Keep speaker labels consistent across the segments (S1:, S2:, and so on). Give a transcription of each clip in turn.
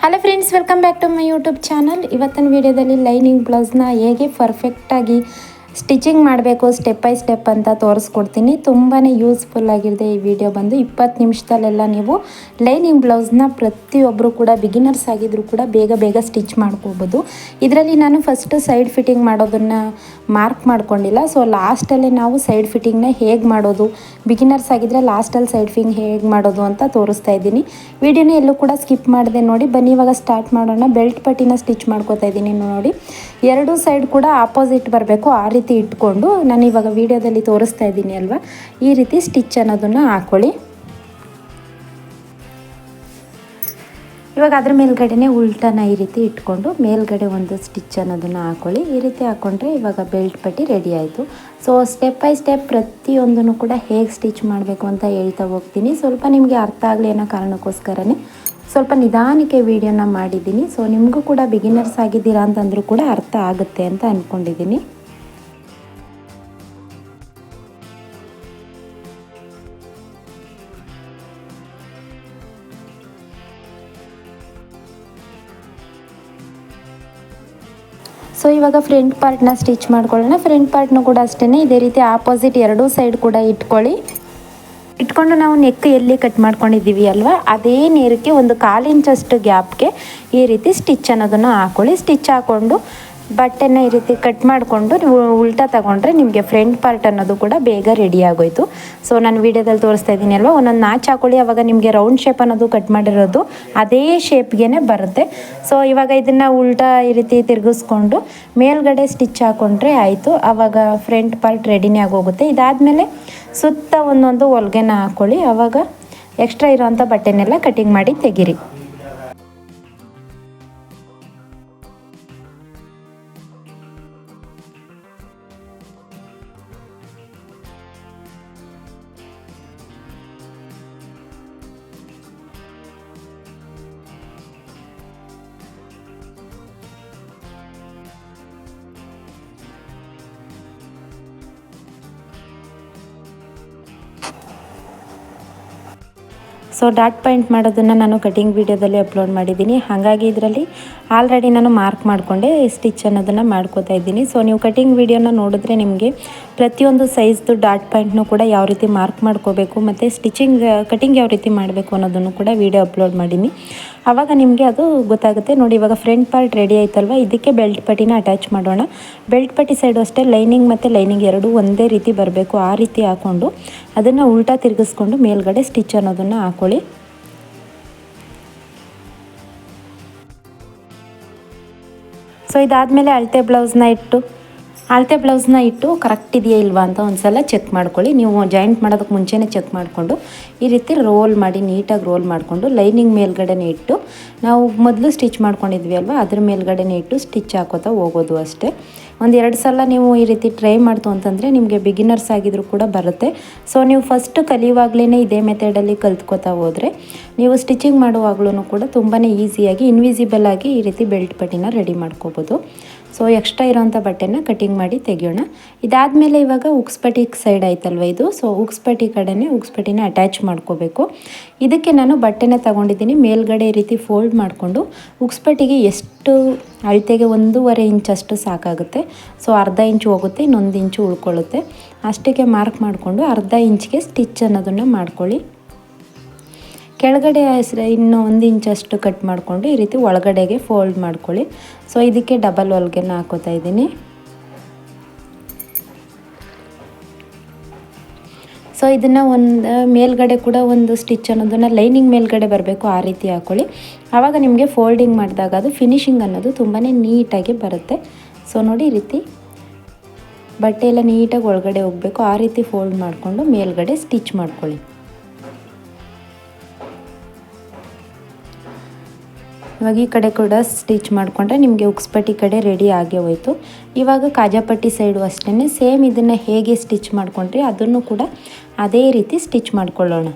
S1: Hello friends welcome back to my YouTube channel ಇವತ್ತಿನ ವಿಡಿಯೋದಲ್ಲಿ lining ಬ್ಲೌಸ್ನ ಹೇಗೆ ಪರ್ಫೆಕ್ಟಾಗಿ ಸ್ಟಿಚಿಂಗ್ ಮಾಡಬೇಕು ಸ್ಟೆಪ್ ಬೈ ಸ್ಟೆಪ್ ಅಂತ ತೋರಿಸ್ಕೊಡ್ತೀನಿ. ತುಂಬಾ ಯೂಸ್ಫುಲ್ ಆಗಿದೆ ಈ ವಿಡಿಯೋ ಬಂದು. ಇಪ್ಪತ್ತು ನಿಮಿಷದಲ್ಲೆಲ್ಲ ನೀವು ಲೈನಿಂಗ್ ಬ್ಲೌಸ್ನ ಪ್ರತಿಯೊಬ್ಬರು ಕೂಡ ಬಿಗಿನರ್ಸ್ ಆಗಿದ್ರು ಕೂಡ ಬೇಗ ಬೇಗ ಸ್ಟಿಚ್ ಮಾಡ್ಕೋಬೋದು. ಇದರಲ್ಲಿ ನಾನು ಫಸ್ಟು ಸೈಡ್ ಫಿಟ್ಟಿಂಗ್ ಮಾಡೋದನ್ನು ಮಾರ್ಕ್ ಮಾಡ್ಕೊಂಡಿಲ್ಲ. ಸೊ ಲಾಸ್ಟಲ್ಲೇ ನಾವು ಸೈಡ್ ಫಿಟ್ಟಿಂಗ್ನ ಹೇಗೆ ಮಾಡೋದು ಬಿಗಿನರ್ಸ್ ಆಗಿದ್ದರೆ ಲಾಸ್ಟಲ್ಲಿ ಸೈಡ್ ಫಿಂಗ್ ಹೇಗೆ ಮಾಡೋದು ಅಂತ ತೋರಿಸ್ತಾ ಇದ್ದೀನಿ. ವಿಡಿಯೋನ ಎಲ್ಲೂ ಕೂಡ ಸ್ಕಿಪ್ ಮಾಡಿದೆ ನೋಡಿ. ಬನ್ನಿ, ಇವಾಗ ಸ್ಟಾರ್ಟ್ ಮಾಡೋಣ. ಬೆಲ್ಟ್ ಪಟ್ಟಿನ ಸ್ಟಿಚ್ ಮಾಡ್ಕೋತಾ ಇದ್ದೀನಿ ನೋಡಿ. ಎರಡು ಸೈಡ್ ಕೂಡ ಆಪೋಸಿಟ್ ಬರಬೇಕು. ಆ ರೀತಿ ಇಟ್ಕೊಂಡು ನಾನು ಇವಾಗ ವಿಡಿಯೋದಲ್ಲಿ ತೋರಿಸ್ತಾ ಇದ್ದೀನಿ ಅಲ್ವಾ? ಈ ರೀತಿ ಸ್ಟಿಚ್ ಅನ್ನೋದನ್ನು ಹಾಕ್ಕೊಳ್ಳಿ ಇವಾಗ ಅದ್ರ ಮೇಲ್ಗಡೆನೆ ಉಲ್ಟನ ಈ ರೀತಿ ಇಟ್ಕೊಂಡು ಮೇಲ್ಗಡೆ ಒಂದು ಸ್ಟಿಚ್ ಅನ್ನೋದನ್ನು ಹಾಕೊಳ್ಳಿ. ಈ ರೀತಿ ಹಾಕ್ಕೊಂಡ್ರೆ ಇವಾಗ ಬೆಲ್ಟ್ ಪಟ್ಟಿ ರೆಡಿ ಆಯಿತು. ಸೊ ಸ್ಟೆಪ್ ಬೈ ಸ್ಟೆಪ್ ಪ್ರತಿಯೊಂದನ್ನು ಕೂಡ ಹೇಗೆ ಸ್ಟಿಚ್ ಮಾಡಬೇಕು ಅಂತ ಹೇಳ್ತಾ ಹೋಗ್ತೀನಿ. ಸ್ವಲ್ಪ ನಿಮಗೆ ಅರ್ಥ ಆಗಲಿ ಅನ್ನೋ ಕಾರಣಕ್ಕೋಸ್ಕರನೇ ಸ್ವಲ್ಪ ನಿಧಾನಕ್ಕೆ ವಿಡಿಯೋನ ಮಾಡಿದ್ದೀನಿ. ಸೊ ನಿಮಗೂ ಕೂಡ ಬಿಗಿನರ್ಸ್ ಆಗಿದ್ದೀರಾ ಅಂತಂದರೂ ಕೂಡ ಅರ್ಥ ಆಗುತ್ತೆ ಅಂತ ಅಂದ್ಕೊಂಡಿದ್ದೀನಿ ಸೊ ಇವಾಗ ಫ್ರಂಟ್ ಪಾರ್ಟ್ನ ಸ್ಟಿಚ್ ಮಾಡ್ಕೊಳ್ಳೋಣ. ಫ್ರಂಟ್ ಪಾರ್ಟ್ನು ಕೂಡ ಅಷ್ಟೇ ಇದೇ ರೀತಿ ಆಪೋಸಿಟ್ ಎರಡೂ ಸೈಡ್ ಕೂಡ ಇಟ್ಕೊಳ್ಳಿ. ಇಟ್ಕೊಂಡು ನಾವು ನೆಕ್ ಎಲ್ಲಿ ಕಟ್ ಮಾಡ್ಕೊಂಡಿದ್ದೀವಿ ಅಲ್ವಾ? ಅದೇ ನೇರಕ್ಕೆ ಒಂದು ಕಾಲು ಇಂಚಷ್ಟು ಗ್ಯಾಪ್ಗೆ ಈ ರೀತಿ ಸ್ಟಿಚ್ ಅನ್ನೋದನ್ನು ಹಾಕೊಳ್ಳಿ. ಸ್ಟಿಚ್ ಹಾಕ್ಕೊಂಡು ಬಟ್ಟೆನ ಈ ರೀತಿ ಕಟ್ ಮಾಡಿಕೊಂಡು ನೀವು ಉಲ್ಟಾ ತಗೊಂಡ್ರೆ ನಿಮಗೆ ಫ್ರಂಟ್ ಪಾರ್ಟ್ ಅನ್ನೋದು ಕೂಡ ಬೇಗ ರೆಡಿ ಆಗೋಯ್ತು. ಸೊ ನಾನು ವೀಡಿಯೋದಲ್ಲಿ ತೋರಿಸ್ತಾ ಇದ್ದೀನಿ ಅಲ್ವಾ? ಒಂದೊಂದು ನಾಚ್ ಹಾಕೊಳ್ಳಿ, ಅವಾಗ ನಿಮಗೆ ರೌಂಡ್ ಶೇಪ್ ಅನ್ನೋದು ಕಟ್ ಮಾಡಿರೋದು ಅದೇ ಶೇಪ್ಗೆ ಬರುತ್ತೆ. ಸೊ ಇವಾಗ ಇದನ್ನು ಉಲ್ಟಾ ಈ ರೀತಿ ತಿರುಗಿಸ್ಕೊಂಡು ಮೇಲ್ಗಡೆ ಸ್ಟಿಚ್ ಹಾಕೊಂಡ್ರೆ ಆಯಿತು. ಆವಾಗ ಫ್ರಂಟ್ ಪಾರ್ಟ್ ರೆಡಿನೇ ಆಗೋಗುತ್ತೆ. ಇದಾದಮೇಲೆ ಸುತ್ತ ಒಂದೊಂದು ಹೊಲ್ಗೆನ ಹಾಕ್ಕೊಳ್ಳಿ ಆವಾಗ ಎಕ್ಸ್ಟ್ರಾ ಇರೋವಂಥ ಬಟ್ಟೆನೆಲ್ಲ ಕಟಿಂಗ್ ಮಾಡಿ ತೆಗೀರಿ. ಸೊ ಡಾಟ್ ಪಾಯಿಂಟ್ ಮಾಡೋದನ್ನು ನಾನು ಕಟಿಂಗ್ ವೀಡಿಯೋದಲ್ಲಿ ಅಪ್ಲೋಡ್ ಮಾಡಿದ್ದೀನಿ. ಹಾಗಾಗಿ ಇದರಲ್ಲಿ ಆಲ್ರೆಡಿ ನಾನು ಮಾರ್ಕ್ ಮಾಡಿಕೊಂಡೆ ಸ್ಟಿಚ್ ಅನ್ನೋದನ್ನು ಮಾಡ್ಕೋತಾ ಇದ್ದೀನಿ. ಸೊ ನೀವು ಕಟಿಂಗ್ ವೀಡಿಯೋನ ನೋಡಿದ್ರೆ ನಿಮಗೆ ಪ್ರತಿಯೊಂದು ಸೈಜ್ದು ಡಾಟ್ ಪಾಯಿಂಟ್ನು ಕೂಡ ಯಾವ ರೀತಿ ಮಾರ್ಕ್ ಮಾಡ್ಕೋಬೇಕು ಮತ್ತು ಸ್ಟಿಚಿಂಗ್, ಕಟಿಂಗ್ ಯಾವ ರೀತಿ ಮಾಡಬೇಕು ಅನ್ನೋದನ್ನು ಕೂಡ ವೀಡಿಯೋ ಅಪ್ಲೋಡ್ ಮಾಡೀನಿ. ಆವಾಗ ನಿಮಗೆ ಅದು ಗೊತ್ತಾಗುತ್ತೆ. ನೋಡಿ, ಇವಾಗ ಫ್ರಂಟ್ ಪಾರ್ಟ್ ರೆಡಿ ಆಯ್ತಲ್ವ? ಇದಕ್ಕೆ ಬೆಲ್ಟ್ ಪಟ್ಟಿನ ಅಟ್ಯಾಚ್ ಮಾಡೋಣ. ಬೆಲ್ಟ್ ಪಟ್ಟಿ ಸೈಡು ಅಷ್ಟೇ, ಲೈನಿಂಗ್ ಮತ್ತು ಲೈನಿಂಗ್ ಎರಡೂ ಒಂದೇ ರೀತಿ ಬರಬೇಕು ಆ ರೀತಿ ಹಾಕ್ಕೊಂಡು ಅದನ್ನು ಉಲ್ಟಾ ತಿರುಗಿಸ್ಕೊಂಡು ಮೇಲ್ಗಡೆ ಸ್ಟಿಚ್ ಅನ್ನೋದನ್ನು ಹಾಕೊಳ್ಳಿ. ಸೊ ಇದಾದಮೇಲೆ ಅಳತೆ ಬ್ಲೌಸ್ನ ಇಟ್ಟು ಅಳತೆ ಬ್ಲೌಸ್ನ ಇಟ್ಟು ಕರೆಕ್ಟ್ ಇದೆಯಾ ಇಲ್ವಾ ಅಂತ ಒಂದ್ಸಲ ಚೆಕ್ ಮಾಡ್ಕೊಳ್ಳಿ. ನೀವು ಜಾಯಿಂಟ್ ಮಾಡೋದಕ್ಕೆ ಮುಂಚೆನೇ ಚೆಕ್ ಮಾಡಿಕೊಂಡು ಈ ರೀತಿ ರೋಲ್ ಮಾಡಿ, ನೀಟಾಗಿ ರೋಲ್ ಮಾಡಿಕೊಂಡು ಲೈನಿಂಗ್ ಮೇಲ್ಗಡೆನೇ ಇಟ್ಟು ನಾವು ಮೊದಲು ಸ್ಟಿಚ್ ಮಾಡ್ಕೊಂಡಿದ್ವಿ ಅಲ್ವಾ? ಅದ್ರ ಮೇಲ್ಗಡೆನೇ ಇಟ್ಟು ಸ್ಟಿಚ್ ಹಾಕೋತಾ ಹೋಗೋದು ಅಷ್ಟೇ. ಒಂದು ಎರಡು ಸಲ ನೀವು ಈ ರೀತಿ ಟ್ರೈ ಮಾಡ್ತು ಅಂತಂದರೆ ನಿಮಗೆ ಬಿಗಿನರ್ಸ್ ಆಗಿದ್ರು ಕೂಡ ಬರುತ್ತೆ. ಸೊ ನೀವು ಫಸ್ಟ್ ಕಲಿಯುವಾಗಲೇ ಇದೇ ಮೆಥಡಲ್ಲಿ ಕಲ್ತ್ಕೋತಾ ಹೋದರೆ ನೀವು ಸ್ಟಿಚಿಂಗ್ ಮಾಡುವಾಗಲೂ ಕೂಡ ತುಂಬಾ ಈಸಿಯಾಗಿ ಇನ್ವಿಸಿಬಲ್ ಆಗಿ ಈ ರೀತಿ ಬೆಲ್ಟ್ ಪಟ್ಟಿನ ರೆಡಿ ಮಾಡ್ಕೋಬೋದು. ಸೊ ಎಕ್ಸ್ಟ್ರಾ ಇರೋವಂಥ ಬಟ್ಟೆನ ಕಟಿಂಗ್ ಮಾಡಿ ತೆಗಿಯೋಣ. ಇದಾದಮೇಲೆ ಇವಾಗ ಉಕ್ಸ್ಪಟ್ಟಿ ಸೈಡ್ ಆಯ್ತಲ್ವ ಇದು? ಸೊ ಉಕ್ಸ್ಪಟ್ಟಿ ಕಡೆನೇ ಉಕ್ಸ್ಪಟ್ಟಿನ ಅಟ್ಯಾಚ್ ಮಾಡ್ಕೋಬೇಕು. ಇದಕ್ಕೆ ನಾನು ಬಟ್ಟೆನ ತಗೊಂಡಿದ್ದೀನಿ. ಮೇಲ್ಗಡೆ ರೀತಿ ಫೋಲ್ಡ್ ಮಾಡಿಕೊಂಡು ಉಕ್ಸ್ಪಟ್ಟಿಗೆ ಎಷ್ಟು ಅಳತೆಗೆ ಒಂದೂವರೆ ಇಂಚಷ್ಟು ಸಾಕಾಗುತ್ತೆ. ಸೊ ಅರ್ಧ ಇಂಚು ಹೋಗುತ್ತೆ, ಇನ್ನೊಂದು ಇಂಚು ಉಳ್ಕೊಳ್ಳುತ್ತೆ. ಅಷ್ಟಕ್ಕೆ ಮಾರ್ಕ್ ಮಾಡಿಕೊಂಡು ಅರ್ಧ ಇಂಚ್ಗೆ ಸ್ಟಿಚ್ ಅನ್ನೋದನ್ನು ಮಾಡ್ಕೊಳ್ಳಿ. ಕೆಳಗಡೆ ಇನ್ನು ಒಂದು ಇಂಚಷ್ಟು ಕಟ್ ಮಾಡಿಕೊಂಡು ಈ ರೀತಿ ಒಳಗಡೆಗೆ ಫೋಲ್ಡ್ ಮಾಡ್ಕೊಳ್ಳಿ. ಸೊ ಇದಕ್ಕೆ ಡಬಲ್ ಹೊಲ್ಗೆನ ಹಾಕೋತಾ ಇದ್ದೀನಿ. ಸೊ ಇದನ್ನು ಒಂದು ಮೇಲ್ಗಡೆ ಕೂಡ ಒಂದು ಸ್ಟಿಚ್ ಅನ್ನೋದನ್ನು ಲೈನಿಂಗ್ ಮೇಲ್ಗಡೆ ಬರಬೇಕು, ಆ ರೀತಿ ಹಾಕ್ಕೊಳ್ಳಿ ಆವಾಗ ನಿಮಗೆ ಫೋಲ್ಡಿಂಗ್ ಮಾಡಿದಾಗ ಅದು ಫಿನಿಶಿಂಗ್ ಅನ್ನೋದು ತುಂಬಾ ನೀಟಾಗಿ ಬರುತ್ತೆ. ಸೊ ನೋಡಿ ಈ ರೀತಿ ಬಟ್ಟೆ ಎಲ್ಲ ನೀಟಾಗಿ ಒಳಗಡೆ ಹೋಗಬೇಕು, ಆ ರೀತಿ ಫೋಲ್ಡ್ ಮಾಡಿಕೊಂಡು ಮೇಲ್ಗಡೆ ಸ್ಟಿಚ್ ಮಾಡ್ಕೊಳ್ಳಿ. ಇವಾಗ ಈ ಕಡೆ ಕೂಡ ಸ್ಟಿಚ್ ಮಾಡಿಕೊಂಡ್ರೆ ನಿಮಗೆ ಉಕ್ಸ್ಪಟ್ಟಿ ಕಡೆ ರೆಡಿ ಆಗೇ ಹೋಯಿತು. ಇವಾಗ ಕಾಜಾಪಟ್ಟಿ ಸೈಡು ಅಷ್ಟೇ ಸೇಮ್ ಇದನ್ನು ಹೇಗೆ ಸ್ಟಿಚ್ ಮಾಡಿಕೊಂಡ್ರಿ ಅದನ್ನು ಕೂಡ ಅದೇ ರೀತಿ ಸ್ಟಿಚ್ ಮಾಡ್ಕೊಳ್ಳೋಣ.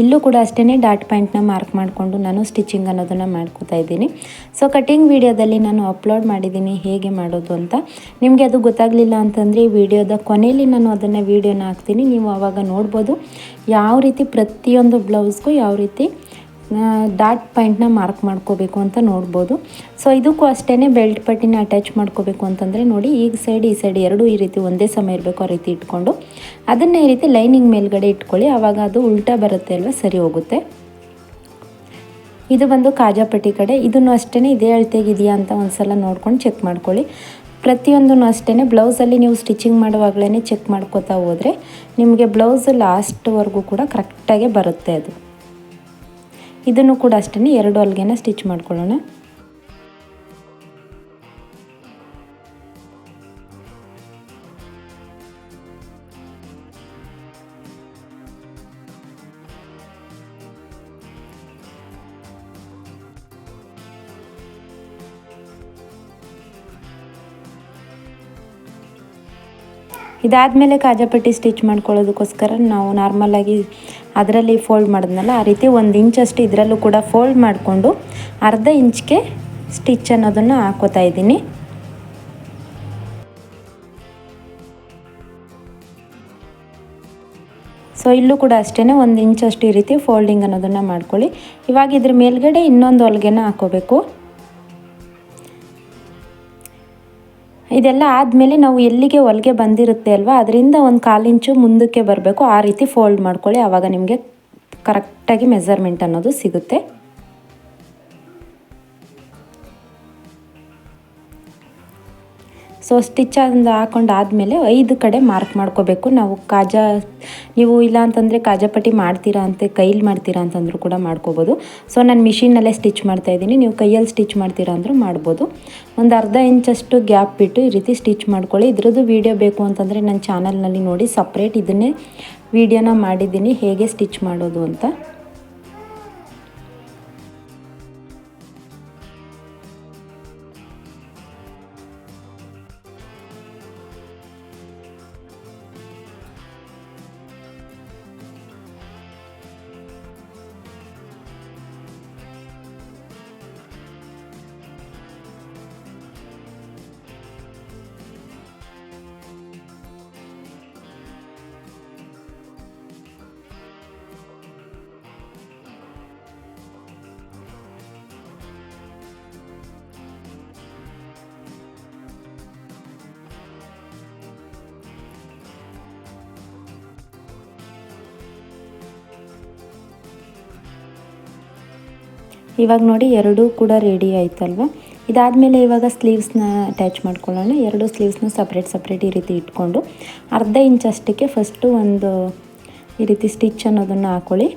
S1: ಇಲ್ಲೂ ಕೂಡ ಅಷ್ಟೇ ಡಾಟ್ ಪಾಯಿಂಟ್ನ ಮಾರ್ಕ್ ಮಾಡಿಕೊಂಡು ನಾನು ಸ್ಟಿಚಿಂಗ್ ಅನ್ನೋದನ್ನು ಮಾಡ್ಕೋತಾ ಇದ್ದೀನಿ. ಸೊ ಕಟಿಂಗ್ ವಿಡಿಯೋದಲ್ಲಿ ನಾನು ಅಪ್ಲೋಡ್ ಮಾಡಿದ್ದೀನಿ, ಹೇಗೆ ಮಾಡೋದು ಅಂತ. ನಿಮಗೆ ಅದು ಗೊತ್ತಾಗಲಿಲ್ಲ ಅಂತಂದರೆ ಈ ವಿಡಿಯೋದ ಕೊನೆಯಲ್ಲಿ ನಾನು ಅದನ್ನು ವೀಡಿಯೋನ ಹಾಕ್ತೀನಿ. ನೀವು ಆವಾಗ ನೋಡ್ಬೋದು ಯಾವ ರೀತಿ ಪ್ರತಿಯೊಂದು ಬ್ಲೌಸ್ಗೂ ಯಾವ ರೀತಿ ಡಾಟ್ ಪಾಯಿಂಟ್ನ ಮಾರ್ಕ್ ಮಾಡ್ಕೋಬೇಕು ಅಂತ ನೋಡ್ಬೋದು. ಸೊ ಇದಕ್ಕೂ ಅಷ್ಟೇ ಬೆಲ್ಟ್ ಪಟ್ಟಿನ ಅಟ್ಯಾಚ್ ಮಾಡ್ಕೋಬೇಕು ಅಂತಂದರೆ ನೋಡಿ, ಈಗ ಸೈಡ್ ಈ ಸೈಡ್ ಎರಡೂ ಈ ರೀತಿ ಒಂದೇ ಸಮಯ ಇರಬೇಕು ಆ ರೀತಿ ಇಟ್ಕೊಂಡು. ಅದನ್ನೇ ಈ ರೀತಿ ಲೈನಿಂಗ್ ಮೇಲ್ಗಡೆ ಇಟ್ಕೊಳ್ಳಿ ಆವಾಗ ಅದು ಉಲ್ಟಾ ಬರುತ್ತೆ ಅಲ್ವಾ, ಸರಿ ಹೋಗುತ್ತೆ. ಇದು ಬಂದು ಕಾಜಾಪಟ್ಟಿ ಕಡೆ. ಇದನ್ನು ಅಷ್ಟೇ ಇದೇ ಅಳತೆಗಿದೆಯಾ ಅಂತ ಒಂದು ಸಲ ನೋಡ್ಕೊಂಡು ಚೆಕ್ ಮಾಡ್ಕೊಳ್ಳಿ. ಪ್ರತಿಯೊಂದೂ ಅಷ್ಟೇ ಬ್ಲೌಸಲ್ಲಿ ನೀವು ಸ್ಟಿಚಿಂಗ್ ಮಾಡುವಾಗಲೇ ಚೆಕ್ ಮಾಡ್ಕೋತಾ ಹೋದರೆ, ನಿಮಗೆ ಬ್ಲೌಸ್ ಲಾಸ್ಟ್ವರೆಗೂ ಕೂಡ ಕರೆಕ್ಟಾಗೆ ಬರುತ್ತೆ ಅದು. ಇದನ್ನು ಕೂಡ ಅಷ್ಟೇ ಎರಡು ಅಲ್ಗೆನ ಸ್ಟಿಚ್ ಮಾಡ್ಕೊಳ್ಳೋಣ. ಇದಾದಮೇಲೆ ಕಾಜಾಪಟ್ಟಿ ಸ್ಟಿಚ್ ಮಾಡ್ಕೊಳ್ಳೋದಕ್ಕೋಸ್ಕರ ನಾವು ನಾರ್ಮಲಾಗಿ ಅದರಲ್ಲಿ ಫೋಲ್ಡ್ ಮಾಡಿದ್ನಲ್ಲ, ಆ ರೀತಿ ಒಂದು ಇಂಚಷ್ಟು ಇದರಲ್ಲೂ ಕೂಡ ಫೋಲ್ಡ್ ಮಾಡಿಕೊಂಡು ಅರ್ಧ ಇಂಚ್ಗೆ ಸ್ಟಿಚ್ ಅನ್ನೋದನ್ನು ಹಾಕೋತಾ ಇದ್ದೀನಿ. ಸೊ ಇಲ್ಲೂ ಕೂಡ ಅಷ್ಟೇ ಒಂದು ಇಂಚಷ್ಟು ಈ ರೀತಿ ಫೋಲ್ಡಿಂಗ್ ಅನ್ನೋದನ್ನು ಮಾಡ್ಕೊಳ್ಳಿ. ಇವಾಗ ಇದ್ರ ಮೇಲ್ಗಡೆ ಇನ್ನೊಂದು ಹೊಲಿಗೆನ ಹಾಕೋಬೇಕು. ಇದೆಲ್ಲ ಆದಮೇಲೆ ನಾವು ಎಲ್ಲಿಗೆ ಹೊಲಿಗೆ ಬಂದಿರುತ್ತೆ ಅಲ್ವಾ? ಅದರಿಂದ ಒಂದು ಕಾಲು ಇಂಚು ಮುಂದಕ್ಕೆ ಬರಬೇಕು. ಆ ರೀತಿ ಫೋಲ್ಡ್ ಮಾಡ್ಕೊಳ್ಳಿ. ಆವಾಗ ನಿಮಗೆ ಕರೆಕ್ಟಾಗಿ ಮೆಸರ್ಮೆಂಟ್ ಅನ್ನೋದು ಸಿಗುತ್ತೆ. ಸೊ ಸ್ಟಿಚ್ ಅಂತ ಹಾಕೊಂಡು ಆದಮೇಲೆ ಐದು ಕಡೆ ಮಾರ್ಕ್ ಮಾಡ್ಕೋಬೇಕು. ನಾವು ಕಾಜಾ, ನೀವು ಇಲ್ಲ ಅಂತಂದರೆ ಕಾಜಾಪಟ್ಟಿ ಮಾಡ್ತೀರಾ ಅಂತ, ಕೈಲಿ ಮಾಡ್ತೀರಾ ಅಂತಂದರೂ ಕೂಡ ಮಾಡ್ಕೋಬೋದು. ಸೊ ನಾನು ಮಿಷಿನಲ್ಲೇ ಸ್ಟಿಚ್ ಮಾಡ್ತಾ ಇದ್ದೀನಿ. ನೀವು ಕೈಯಲ್ಲಿ ಸ್ಟಿಚ್ ಮಾಡ್ತೀರಾ ಅಂದರೂ ಮಾಡ್ಬೋದು. ಒಂದು ಅರ್ಧ ಇಂಚಷ್ಟು ಗ್ಯಾಪ್ ಬಿಟ್ಟು ಈ ರೀತಿ ಸ್ಟಿಚ್ ಮಾಡ್ಕೊಳ್ಳಿ. ಇದ್ರದ್ದು ವೀಡಿಯೋ ಬೇಕು ಅಂತಂದರೆ ನನ್ನ ಚಾನಲ್ನಲ್ಲಿ ನೋಡಿ ಸಪ್ರೇಟ್ ಇದನ್ನೇ ವೀಡಿಯೋನ ಮಾಡಿದ್ದೀನಿ. ಹೇಗೆ ಸ್ಟಿಚ್ ಮಾಡೋದು ಅಂತ. ಇವಾಗ ನೋಡಿ ಎರಡೂ ಕೂಡ ರೆಡಿ ಆಯ್ತಲ್ವ? ಇದಾದಮೇಲೆ ಇವಾಗ ಸ್ಲೀವ್ಸ್ನ ಅಟ್ಯಾಚ್ ಮಾಡ್ಕೊಳ್ಳೋಣ. ಎರಡು ಸ್ಲೀವ್ಸ್ನ ಸಪ್ರೇಟ್ ಸಪ್ರೇಟ್ ಈ ರೀತಿ ಇಟ್ಕೊಂಡು ಅರ್ಧ ಇಂಚಷ್ಟಕ್ಕೆ ಫಸ್ಟು ಒಂದು ಈ ರೀತಿ ಸ್ಟಿಚ್ ಅನ್ನೋದನ್ನು ಹಾಕೊಳ್ಳಿ.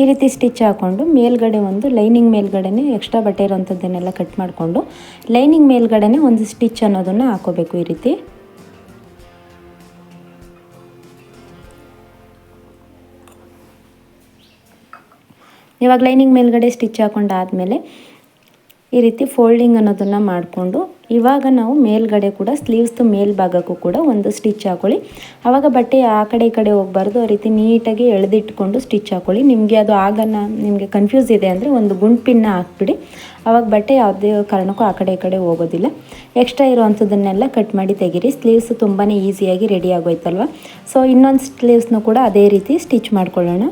S1: ಈ ರೀತಿ ಸ್ಟಿಚ್ ಹಾಕ್ಕೊಂಡು ಮೇಲ್ಗಡೆ ಒಂದು ಲೈನಿಂಗ್ ಮೇಲ್ಗಡೆನೇ ಎಕ್ಸ್ಟ್ರಾ ಬಟ್ಟೆ ಇರೋಂಥದ್ದನ್ನೆಲ್ಲ ಕಟ್ ಮಾಡಿಕೊಂಡು ಲೈನಿಂಗ್ ಮೇಲ್ಗಡೆನೇ ಒಂದು ಸ್ಟಿಚ್ ಅನ್ನೋದನ್ನು ಹಾಕೋಬೇಕು ಈ ರೀತಿ. ಇವಾಗ ಲೈನಿಂಗ್ ಮೇಲ್ಗಡೆ ಸ್ಟಿಚ್ ಹಾಕೊಂಡಾದಮೇಲೆ ಈ ರೀತಿ ಫೋಲ್ಡಿಂಗ್ ಅನ್ನೋದನ್ನು ಮಾಡಿಕೊಂಡು ಇವಾಗ ನಾವು ಮೇಲ್ಗಡೆ ಕೂಡ ಸ್ಲೀವ್ಸ್ದು ಮೇಲ್ಭಾಗಕ್ಕೂ ಕೂಡ ಒಂದು ಸ್ಟಿಚ್ ಹಾಕೊಳ್ಳಿ. ಆವಾಗ ಬಟ್ಟೆ ಆ ಕಡೆ ಈ ಕಡೆ ಹೋಗಬಾರ್ದು, ಆ ರೀತಿ ನೀಟಾಗಿ ಎಳೆದಿಟ್ಕೊಂಡು ಸ್ಟಿಚ್ ಹಾಕೊಳ್ಳಿ. ನಿಮಗೆ ಅದು ಆಗನ ನಿಮಗೆ ಕನ್ಫ್ಯೂಸ್ ಇದೆ ಅಂದರೆ ಒಂದು ಗುಂಡ್ಪಿನ್ನ ಹಾಕ್ಬಿಡಿ. ಆವಾಗ ಬಟ್ಟೆ ಯಾವುದೇ ಕಾರಣಕ್ಕೂ ಆ ಕಡೆ ಈ ಕಡೆ ಹೋಗೋದಿಲ್ಲ. ಎಕ್ಸ್ಟ್ರಾ ಇರೋವಂಥದ್ದನ್ನೆಲ್ಲ ಕಟ್ ಮಾಡಿ ತೆಗೀರಿ. ಸ್ಲೀವ್ಸ್ ತುಂಬಾ ಈಸಿಯಾಗಿ ರೆಡಿ ಆಗೋಯ್ತಲ್ವ? ಸೊ ಇನ್ನೊಂದು ಸ್ಲೀವ್ಸ್ನೂ ಕೂಡ ಅದೇ ರೀತಿ ಸ್ಟಿಚ್ ಮಾಡ್ಕೊಳ್ಳೋಣ.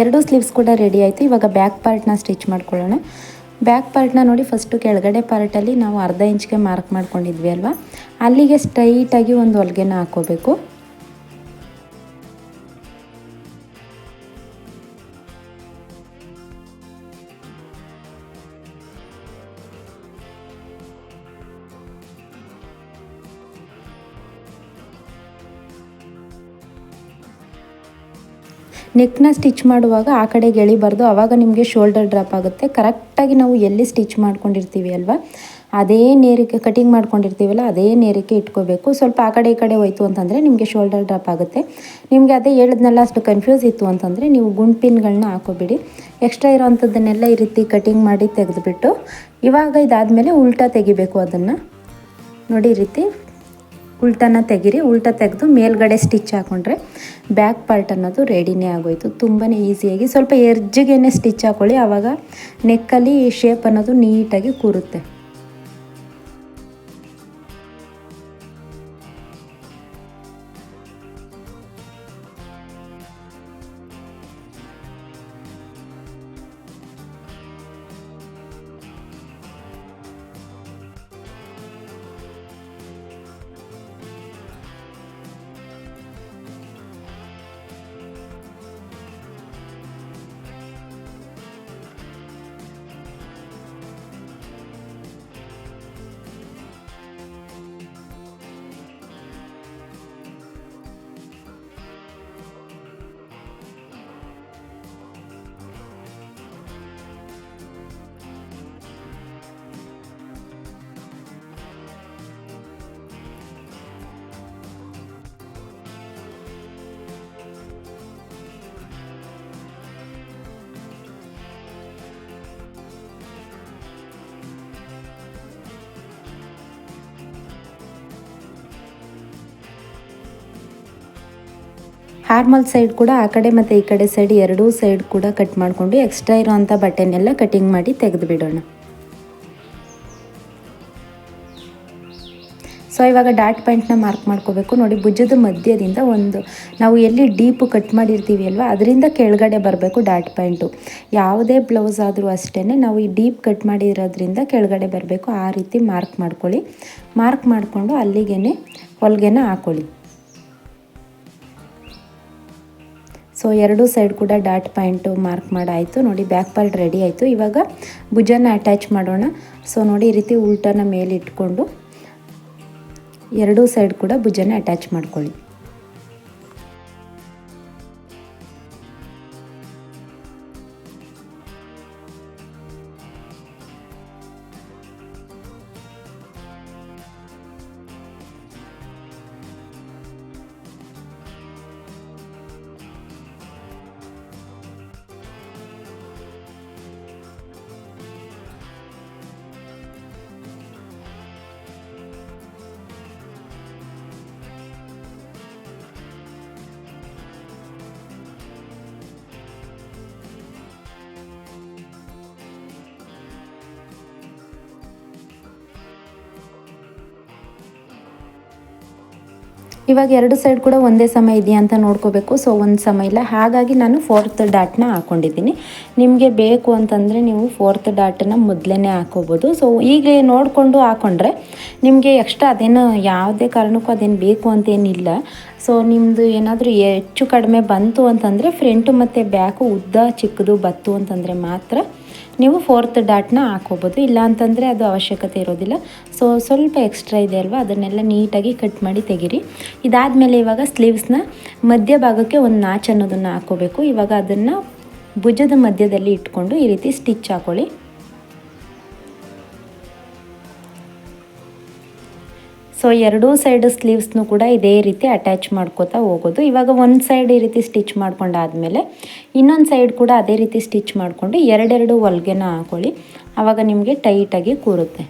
S1: ಎರಡು ಸ್ಲೀವ್ಸ್ ಕೂಡ ರೆಡಿ ಆಯಿತು. ಇವಾಗ ಬ್ಯಾಕ್ ಪಾರ್ಟ್ನ ಸ್ಟಿಚ್ ಮಾಡ್ಕೊಳ್ಳೋಣ. ಬ್ಯಾಕ್ ಪಾರ್ಟ್ನ ನೋಡಿ ಫಸ್ಟು ಕೆಳಗಡೆ ಪಾರ್ಟಲ್ಲಿ ನಾವು ಅರ್ಧ ಇಂಚ್ಗೆ ಮಾರ್ಕ್ ಮಾಡ್ಕೊಂಡಿದ್ವಿ ಅಲ್ವಾ? ಅಲ್ಲಿಗೆ ಸ್ಟ್ರೈಟಾಗಿ ಒಂದು ಹೊಲಿಗೆನ ಹಾಕೋಬೇಕು. ನೆಕ್ನ ಸ್ಟಿಚ್ ಮಾಡುವಾಗ ಆ ಕಡೆ ಗೆಳಿಬಾರ್ದು ಆವಾಗ ನಿಮಗೆ ಶೋಲ್ಡರ್ ಡ್ರಾಪ್ ಆಗುತ್ತೆ. ಕರೆಕ್ಟಾಗಿ ನಾವು ಎಲ್ಲಿ ಸ್ಟಿಚ್ ಮಾಡ್ಕೊಂಡಿರ್ತೀವಿ ಅಲ್ವಾ? ಅದೇ ನೇರಕ್ಕೆ ಕಟಿಂಗ್ ಮಾಡ್ಕೊಂಡಿರ್ತೀವಲ್ಲ, ಅದೇ ನೇರಕ್ಕೆ ಇಟ್ಕೋಬೇಕು. ಸ್ವಲ್ಪ ಆ ಕಡೆ ಈ ಕಡೆ ಹೋಯ್ತು ಅಂತಂದರೆ ನಿಮಗೆ ಶೋಲ್ಡರ್ ಡ್ರಾಪ್ ಆಗುತ್ತೆ. ನಿಮಗೆ ಅದೇ ಹೇಳಿದ್ನಲ್ಲ, ಅಷ್ಟು ಕನ್ಫ್ಯೂಸ್ ಇತ್ತು ಅಂತಂದರೆ ನೀವು ಗುಂಡ್ ಪಿನ್ಗಳನ್ನ ಹಾಕೋಬಿಡಿ. ಎಕ್ಸ್ಟ್ರಾ ಇರೋವಂಥದ್ದನ್ನೆಲ್ಲ ಈ ರೀತಿ ಕಟಿಂಗ್ ಮಾಡಿ ತೆಗೆದುಬಿಟ್ಟು ಇವಾಗ ಇದಾದಮೇಲೆ ಉಲ್ಟಾ ತೆಗಿಬೇಕು ಅದನ್ನು. ನೋಡಿ ರೀತಿ. ಉಲ್ಟನ ತೆಗಿರಿ, ಉಲ್ಟ ತೆಗೆದು ಮೇಲ್ಗಡೆ ಸ್ಟಿಚ್ ಹಾಕೊಂಡ್ರೆ ಬ್ಯಾಕ್ ಪಾರ್ಟ್ ಅನ್ನೋದು ರೆಡಿನೇ ಆಗೋಯಿತು. ತುಂಬಾ ಈಸಿಯಾಗಿ ಸ್ವಲ್ಪ ಎರ್ಜಿಗೇನೆ ಸ್ಟಿಚ್ ಹಾಕೊಳ್ಳಿ ಆವಾಗ ನೆಕ್ಕಲ್ಲಿ ಶೇಪ್ ಅನ್ನೋದು ನೀಟಾಗಿ ಕೂರುತ್ತೆ. ಹಾರ್ಮಲ್ ಸೈಡ್ ಕೂಡ ಆ ಕಡೆ ಮತ್ತು ಈ ಕಡೆ ಸೈಡ್ ಎರಡೂ ಸೈಡ್ ಕೂಡ ಕಟ್ ಮಾಡಿಕೊಂಡು ಎಕ್ಸ್ಟ್ರಾ ಇರೋವಂಥ ಬಟನ್ನೆಲ್ಲ ಕಟಿಂಗ್ ಮಾಡಿ ತೆಗೆದು ಬಿಡೋಣ. ಸೊ ಇವಾಗ ಡಾಟ್ ಪಾಯಿಂಟ್ನ ಮಾರ್ಕ್ ಮಾಡ್ಕೋಬೇಕು. ನೋಡಿ, ಭುಜದ ಮಧ್ಯದಿಂದ ಒಂದು, ನಾವು ಎಲ್ಲಿ ಡೀಪು ಕಟ್ ಮಾಡಿರ್ತೀವಿ ಅಲ್ವಾ, ಅದರಿಂದ ಕೆಳಗಡೆ ಬರಬೇಕು ಡಾಟ್ ಪಾಯಿಂಟು ಯಾವುದೇ ಬ್ಲೌಸ್ ಆದರೂ ಅಷ್ಟೇ ನಾವು ಈ ಡೀಪ್ ಕಟ್ ಮಾಡಿರೋದ್ರಿಂದ ಕೆಳಗಡೆ ಬರಬೇಕು. ಆ ರೀತಿ ಮಾರ್ಕ್ ಮಾಡ್ಕೊಳ್ಳಿ. ಮಾರ್ಕ್ ಮಾಡಿಕೊಂಡು ಅಲ್ಲಿಗೆ ಹೊಲಿಗೆನ ಹಾಕೊಳ್ಳಿ. ಸೊ ಎರಡೂ ಸೈಡ್ ಕೂಡ ಡಾಟ್ ಪಾಯಿಂಟು ಮಾರ್ಕ್ ಮಾಡಾಯಿತು. ನೋಡಿ, ಬ್ಯಾಕ್ ಪಾರ್ಟ್ ರೆಡಿ ಆಯಿತು. ಇವಾಗ ಭುಜನ ಅಟ್ಯಾಚ್ ಮಾಡೋಣ. ಸೊ ನೋಡಿ, ಈ ರೀತಿ ಉಲ್ಟನ ಮೇಲೆ ಇಟ್ಕೊಂಡು ಎರಡೂ ಸೈಡ್ ಕೂಡ ಭುಜನ ಅಟ್ಯಾಚ್ ಮಾಡ್ಕೊಳ್ಳಿ. ಇವಾಗ ಎರಡು ಸೈಡ್ ಕೂಡ ಒಂದೇ ಸಮ ಇದೆಯಾ ಅಂತ ನೋಡ್ಕೋಬೇಕು. ಸೊ ಒಂದು ಸಮ ಇಲ್ಲ. ಹಾಗಾಗಿ ನಾನು ಫೋರ್ತ್ ಡಾಟ್ನ ಹಾಕ್ಕೊಂಡಿದ್ದೀನಿ ನಿಮಗೆ ಬೇಕು ಅಂತಂದರೆ ನೀವು ಫೋರ್ತ್ ಡಾಟನ್ನ ಮೊದಲೇ ಹಾಕೋಬೋದು. ಸೊ ಈಗ ನೋಡಿಕೊಂಡು ಹಾಕೊಂಡ್ರೆ ನಿಮಗೆ ಎಕ್ಸ್ಟ್ರಾ ಅದೇನು ಯಾವುದೇ ಕಾರಣಕ್ಕೂ ಅದೇನು ಬೇಕು ಅಂತೇನಿಲ್ಲ ಸೊ ನಿಮ್ಮದು ಏನಾದರೂ ಹೆಚ್ಚು ಕಡಿಮೆ ಬಂತು ಅಂತಂದರೆ ಫ್ರಂಟು ಮತ್ತು ಬ್ಯಾಕು ಉದ್ದ ಚಿಕ್ಕದು ಬತ್ತು ಅಂತಂದರೆ ಮಾತ್ರ ನೀವು ಫೋರ್ತ್ ಡಾಟ್ನ ಹಾಕೋಬೋದು ಇಲ್ಲ ಅಂತಂದರೆ ಅದು ಅವಶ್ಯಕತೆ ಇರೋದಿಲ್ಲ. ಸೊ ಸ್ವಲ್ಪ ಎಕ್ಸ್ಟ್ರಾ ಇದೆ ಅಲ್ವಾ? ಅದನ್ನೆಲ್ಲ ನೀಟಾಗಿ ಕಟ್ ಮಾಡಿ ತೆಗೀರಿ. ಇದಾದಮೇಲೆ ಇವಾಗ ಸ್ಲೀವ್ಸ್ನ ಮಧ್ಯಭಾಗಕ್ಕೆ ಒಂದು ನಾಚ್ ಅನ್ನೋದನ್ನು ಹಾಕೋಬೇಕು ಇವಾಗ ಅದನ್ನು ಭುಜದ ಮಧ್ಯದಲ್ಲಿ ಇಟ್ಕೊಂಡು ಈ ರೀತಿ ಸ್ಟಿಚ್ ಹಾಕೊಳ್ಳಿ. ಸೊ ಎರಡೂ ಸೈಡ್ ಸ್ಲೀವ್ಸ್ನು ಕೂಡ ಇದೇ ರೀತಿ ಅಟ್ಯಾಚ್ ಮಾಡ್ಕೋತಾ ಹೋಗೋದು. ಇವಾಗ ಒಂದು ಸೈಡ್ ಈ ರೀತಿ ಸ್ಟಿಚ್ ಮಾಡ್ಕೊಂಡಾದಮೇಲೆ ಇನ್ನೊಂದು ಸೈಡ್ ಕೂಡ ಅದೇ ರೀತಿ ಸ್ಟಿಚ್ ಮಾಡಿಕೊಂಡು ಎರಡೆರಡು ಹೊಲ್ಗೆನ ಹಾಕೊಳ್ಳಿ. ಆವಾಗ ನಿಮಗೆ ಟೈಟಾಗಿ ಕೂರುತ್ತೆ.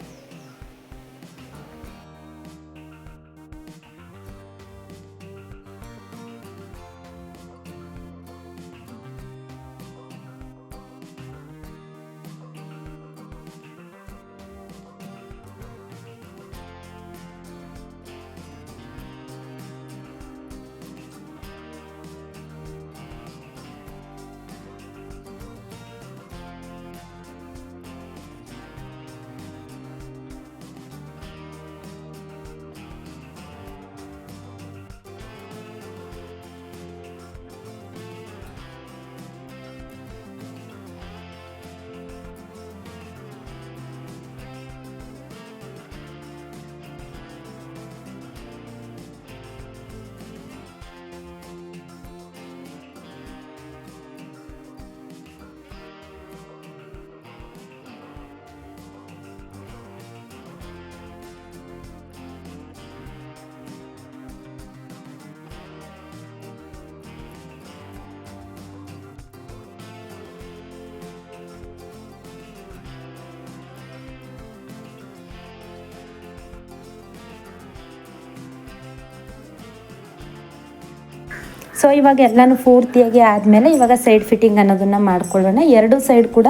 S1: ಸೊ ಇವಾಗ ಎಲ್ಲನೂ ಪೂರ್ತಿಯಾಗಿ ಆದಮೇಲೆ ಇವಾಗ ಸೈಡ್ ಫಿಟ್ಟಿಂಗ್ ಅನ್ನೋದನ್ನು ಮಾಡ್ಕೊಳ್ಳೋಣ. ಎರಡು ಸೈಡ್ ಕೂಡ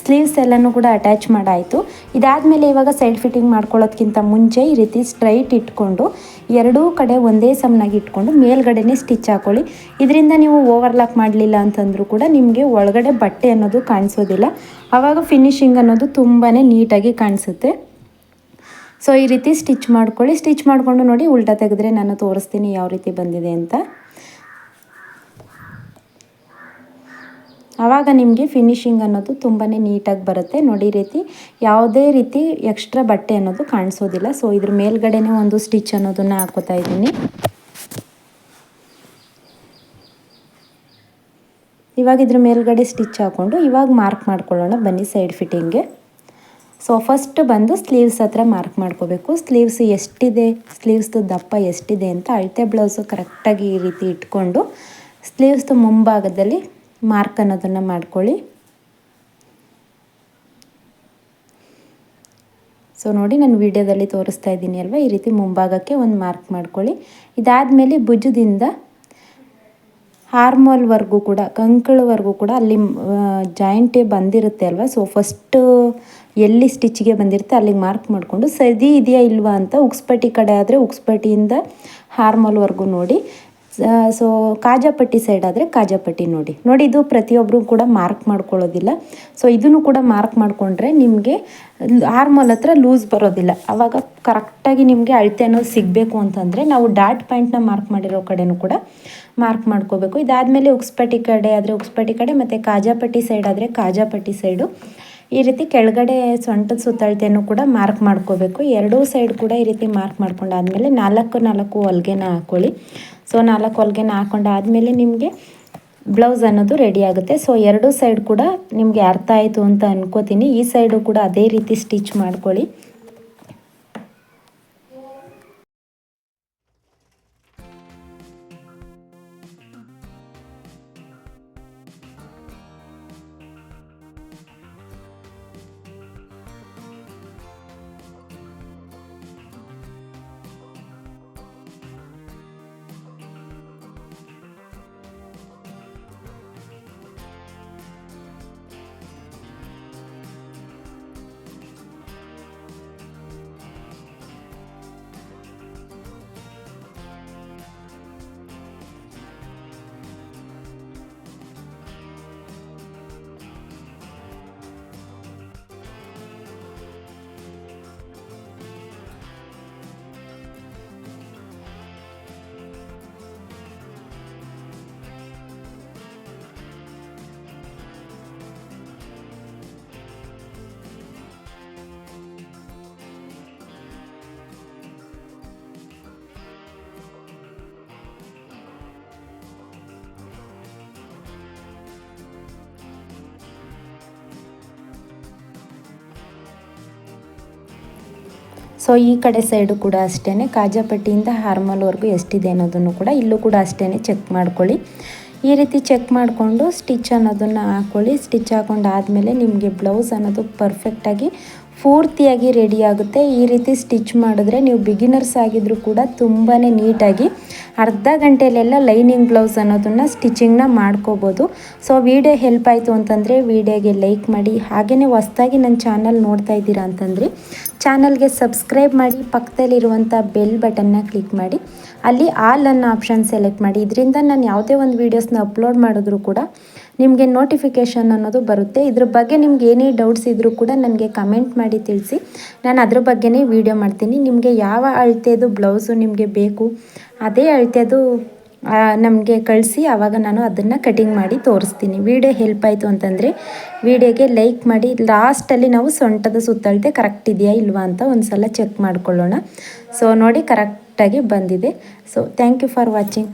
S1: ಸ್ಲೀವ್ಸ್ ಎಲ್ಲನೂ ಕೂಡ ಅಟ್ಯಾಚ್ ಮಾಡಾಯಿತು. ಇದಾದಮೇಲೆ ಇವಾಗ ಸೈಡ್ ಫಿಟ್ಟಿಂಗ್ ಮಾಡ್ಕೊಳ್ಳೋದಕ್ಕಿಂತ ಮುಂಚೆ ಈ ರೀತಿ ಸ್ಟ್ರೈಟ್ ಇಟ್ಕೊಂಡು, ಎರಡೂ ಕಡೆ ಒಂದೇ ಸಮನಾಗಿ ಇಟ್ಕೊಂಡು ಮೇಲ್ಗಡೆನೇ ಸ್ಟಿಚ್ ಹಾಕೊಳ್ಳಿ. ಇದರಿಂದ ನೀವು ಓವರ್ಲಾಕ್ ಮಾಡಲಿಲ್ಲ ಅಂತಂದರೂ ಕೂಡ ನಿಮಗೆ ಒಳಗಡೆ ಬಟ್ಟೆ ಅನ್ನೋದು ಕಾಣಿಸೋದಿಲ್ಲ. ಆವಾಗ ಫಿನಿಶಿಂಗ್ ಅನ್ನೋದು ತುಂಬಾ ನೀಟಾಗಿ ಕಾಣಿಸುತ್ತೆ. ಸೊ ಈ ರೀತಿ ಸ್ಟಿಚ್ ಮಾಡ್ಕೊಳ್ಳಿ. ಸ್ಟಿಚ್ ಮಾಡಿಕೊಂಡು ನೋಡಿ ಉಲ್ಟಾ ತೆಗೆದ್ರೆ ನಾನು ತೋರಿಸ್ತೀನಿ ಯಾವ ರೀತಿ ಬಂದಿದೆ ಅಂತ. ಆವಾಗ ನಿಮಗೆ ಫಿನಿಶಿಂಗ್ ಅನ್ನೋದು ತುಂಬಾ ನೀಟಾಗಿ ಬರುತ್ತೆ. ನೋಡಿ ರೀತಿ, ಯಾವುದೇ ರೀತಿ ಎಕ್ಸ್ಟ್ರಾ ಬಟ್ಟೆ ಅನ್ನೋದು ಕಾಣಿಸೋದಿಲ್ಲ. ಸೊ ಇದ್ರ ಮೇಲ್ಗಡೆನೇ ಒಂದು ಸ್ಟಿಚ್ ಅನ್ನೋದನ್ನು ಹಾಕೋತಾ ಇದ್ದೀನಿ. ಇವಾಗ ಇದ್ರ ಮೇಲ್ಗಡೆ ಸ್ಟಿಚ್ ಹಾಕ್ಕೊಂಡು ಇವಾಗ ಮಾರ್ಕ್ ಮಾಡ್ಕೊಳ್ಳೋಣ ಬನ್ನಿ ಸೈಡ್ ಫಿಟ್ಟಿಂಗ್ಗೆ ಸೊ ಫಸ್ಟ್ ಬಂದು ಸ್ಲೀವ್ಸ್ ಹತ್ರ ಮಾರ್ಕ್ ಮಾಡ್ಕೋಬೇಕು. ಸ್ಲೀವ್ಸ್ ಎಷ್ಟಿದೆ? ಸ್ಲೀವ್ಸ್ದು ದಪ್ಪ ಎಷ್ಟಿದೆ ಅಂತ ಅಳತೆ ಬ್ಲೌಸು ಕರೆಕ್ಟಾಗಿ ಈ ರೀತಿ ಇಟ್ಕೊಂಡು ಸ್ಲೀವ್ಸ್ದು ಮುಂಭಾಗದಲ್ಲಿ ಮಾರ್ಕ್ ಅನ್ನೋದನ್ನು ಮಾಡ್ಕೊಳ್ಳಿ. ಸೊ ನೋಡಿ ನಾನು ವಿಡಿಯೋದಲ್ಲಿ ತೋರಿಸ್ತಾ ಇದ್ದೀನಿ ಅಲ್ವಾ? ಈ ರೀತಿ ಮುಂಭಾಗಕ್ಕೆ ಒಂದು ಮಾರ್ಕ್ ಮಾಡ್ಕೊಳ್ಳಿ. ಇದಾದಮೇಲೆ ಭುಜದಿಂದ ಹಾರ್ಮೋಲ್ವರೆಗೂ ಕೂಡ ಕಂಕಳವರೆಗೂ ಕೂಡ ಅಲ್ಲಿ ಜಾಯಿಂಟೇ ಬಂದಿರುತ್ತೆ ಅಲ್ವಾ? ಸೊ ಫಸ್ಟು ಎಲ್ಲಿ ಸ್ಟಿಚ್ಗೆ ಬಂದಿರುತ್ತೆ ಅಲ್ಲಿಗೆ ಮಾರ್ಕ್ ಮಾಡಿಕೊಂಡು ಸದಿ ಇದೆಯಾ ಇಲ್ವಾ ಅಂತ ಉಕ್ಸ್ಪಟ್ಟಿ ಕಡೆ ಆದರೆ ಉಕ್ಸ್ಪಟ್ಟಿಯಿಂದ ಹಾರ್ಮೋಲ್ವರೆಗೂ ನೋಡಿ. ಸೊ ಕಾಜಾಪಟ್ಟಿ ಸೈಡ್ ಆದರೆ ಕಾಜಾಪಟ್ಟಿ ನೋಡಿ. ನೋಡಿ, ಇದು ಪ್ರತಿಯೊಬ್ಬರು ಕೂಡ ಮಾರ್ಕ್ ಮಾಡ್ಕೊಳ್ಳೋದಿಲ್ಲ. ಸೊ ಇದನ್ನು ಕೂಡ ಮಾರ್ಕ್ ಮಾಡಿಕೊಂಡ್ರೆ ನಿಮಗೆ ಆರ್ಮೋಲ್ ಹತ್ರ ಲೂಸ್ ಬರೋದಿಲ್ಲ. ಆವಾಗ ಕರೆಕ್ಟಾಗಿ ನಿಮಗೆ ಅಳತೆ ಅನ್ನೋದು ಸಿಗಬೇಕು ಅಂತಂದರೆ ನಾವು ಡಾಟ್ ಪಾಯಿಂಟ್ನ ಮಾರ್ಕ್ ಮಾಡಿರೋ ಕಡೆನೂ ಕೂಡ ಮಾರ್ಕ್ ಮಾಡ್ಕೋಬೇಕು. ಇದಾದಮೇಲೆ ಉಕ್ಸ್ಪಟ್ಟಿ ಕಡೆ ಆದರೆ ಉಕ್ಸ್ಪಟ್ಟಿ ಕಡೆ, ಮತ್ತು ಕಾಜಾಪಟ್ಟಿ ಸೈಡ್ ಆದರೆ ಕಾಜಾಪಟ್ಟಿ ಸೈಡು ಈ ರೀತಿ ಕೆಳಗಡೆ ಸೊಂಟದ ಸುತ್ತಳತೆಯನ್ನು ಕೂಡ ಮಾರ್ಕ್ ಮಾಡ್ಕೋಬೇಕು. ಎರಡೂ ಸೈಡ್ ಕೂಡ ಈ ರೀತಿ ಮಾರ್ಕ್ ಮಾಡ್ಕೊಂಡಾದ್ಮೇಲೆ ನಾಲ್ಕು ನಾಲ್ಕು ಹೊಲ್ಗೆನ ಹಾಕ್ಕೊಳ್ಳಿ ಸೊ ನಾಲ್ಕು ಹೊಲ್ಗೆನ ಹಾಕೊಂಡಾದಮೇಲೆ ನಿಮಗೆ ಬ್ಲೌಸ್ ಅನ್ನೋದು ರೆಡಿ ಆಗುತ್ತೆ. ಸೊ ಎರಡೂ ಸೈಡ್ ಕೂಡ ನಿಮಗೆ ಅರ್ಥ ಆಯಿತು ಅಂತ ಅನ್ಕೋತೀನಿ. ಈ ಸೈಡು ಕೂಡ ಅದೇ ರೀತಿ ಸ್ಟಿಚ್ ಮಾಡ್ಕೊಳ್ಳಿ. ಸೊ ಈ ಕಡೆ ಸೈಡು ಕೂಡ ಅಷ್ಟೇ ಕಾಜಾಪಟ್ಟಿಯಿಂದ ಹಾರ್ಮಲ್ವರೆಗೂ ಎಷ್ಟಿದೆ ಅನ್ನೋದನ್ನು ಕೂಡ ಇಲ್ಲೂ ಕೂಡ ಅಷ್ಟೇ ಚೆಕ್ ಮಾಡ್ಕೊಳ್ಳಿ. ಈ ರೀತಿ ಚೆಕ್ ಮಾಡಿಕೊಂಡು ಸ್ಟಿಚ್ ಅನ್ನೋದನ್ನು ಹಾಕ್ಕೊಳ್ಳಿ ಸ್ಟಿಚ್ ಹಾಕೊಂಡು ಆದಮೇಲೆ ನಿಮಗೆ ಬ್ಲೌಸ್ ಅನ್ನೋದು ಪರ್ಫೆಕ್ಟಾಗಿ ಪೂರ್ತಿಯಾಗಿ ರೆಡಿ ಆಗುತ್ತೆ. ಈ ರೀತಿ ಸ್ಟಿಚ್ ಮಾಡಿದ್ರೆ ನೀವು ಬಿಗಿನರ್ಸ್ ಆಗಿದ್ರು ಕೂಡ ತುಂಬಾ ನೀಟಾಗಿ ಅರ್ಧ ಗಂಟೆಯಲ್ಲೆಲ್ಲ ಲೈನಿಂಗ್ ಬ್ಲೌಸ್ ಅನ್ನೋದನ್ನು ಸ್ಟಿಚಿಂಗ್ನ ಮಾಡ್ಕೋಬೋದು. ಸೊ, ವಿಡಿಯೋ ಹೆಲ್ಪ್ ಆಯಿತು ಅಂತಂದರೆ ವಿಡಿಯೋಗೆ ಲೈಕ್ ಮಾಡಿ ಹಾಗೆಯೇ ಹೊಸ್ದಾಗಿ ನನ್ನ ಚಾನಲ್ ನೋಡ್ತಾ ಇದ್ದೀರಾ ಅಂತಂದರೆ ಚಾನಲ್ಗೆ ಸಬ್ಸ್ಕ್ರೈಬ್ ಮಾಡಿ, ಪಕ್ಕದಲ್ಲಿರುವಂಥ ಬೆಲ್ ಬಟನ್ನ ಕ್ಲಿಕ್ ಮಾಡಿ. ಅಲ್ಲಿ ಆಲ್ ಅನ್ನೋ ಆಪ್ಷನ್ ಸೆಲೆಕ್ಟ್ ಮಾಡಿ. ಇದರಿಂದ ನಾನು ಯಾವುದೇ ಒಂದು ವೀಡಿಯೋಸ್ನ ಅಪ್ಲೋಡ್ ಮಾಡಿದ್ರು ಕೂಡ ನಿಮಗೆ ನೋಟಿಫಿಕೇಷನ್ ಅನ್ನೋದು ಬರುತ್ತೆ. ಇದ್ರ ಬಗ್ಗೆ ನಿಮ್ಗೆ ಏನೇ ಡೌಟ್ಸ್ ಇದ್ದರೂ ಕೂಡ ನನಗೆ ಕಮೆಂಟ್ ಮಾಡಿ ತಿಳಿಸಿ. ನಾನು ಅದ್ರ ಬಗ್ಗೆನೇ ವಿಡಿಯೋ ಮಾಡ್ತೀನಿ. ನಿಮಗೆ ಯಾವ ಅಳತೆದು ಬ್ಲೌಸು ನಿಮಗೆ ಬೇಕು, ಅದೇ ಅಳತೆದು ನಮಗೆ ಕಳಿಸಿ. ಆವಾಗ ನಾನು ಅದನ್ನು ಕಟಿಂಗ್ ಮಾಡಿ ತೋರಿಸ್ತೀನಿ. ವಿಡಿಯೋ ಹೆಲ್ಪ್ ಆಯಿತು ಅಂತಂದರೆ ವಿಡಿಯೋಗೆ ಲೈಕ್ ಮಾಡಿ. ಲಾಸ್ಟಲ್ಲಿ ನಾವು ಸೊಂಟದ ಸುತ್ತಳತೆ ಕರೆಕ್ಟ್ ಇದೆಯಾ ಇಲ್ವಾ ಅಂತ ಒಂದು ಸಲ ಚೆಕ್ ಮಾಡ್ಕೊಳ್ಳೋಣ. ಸೊ ನೋಡಿ ಕರೆಕ್ಟಾಗಿ ಬಂದಿದೆ. So thank you for watching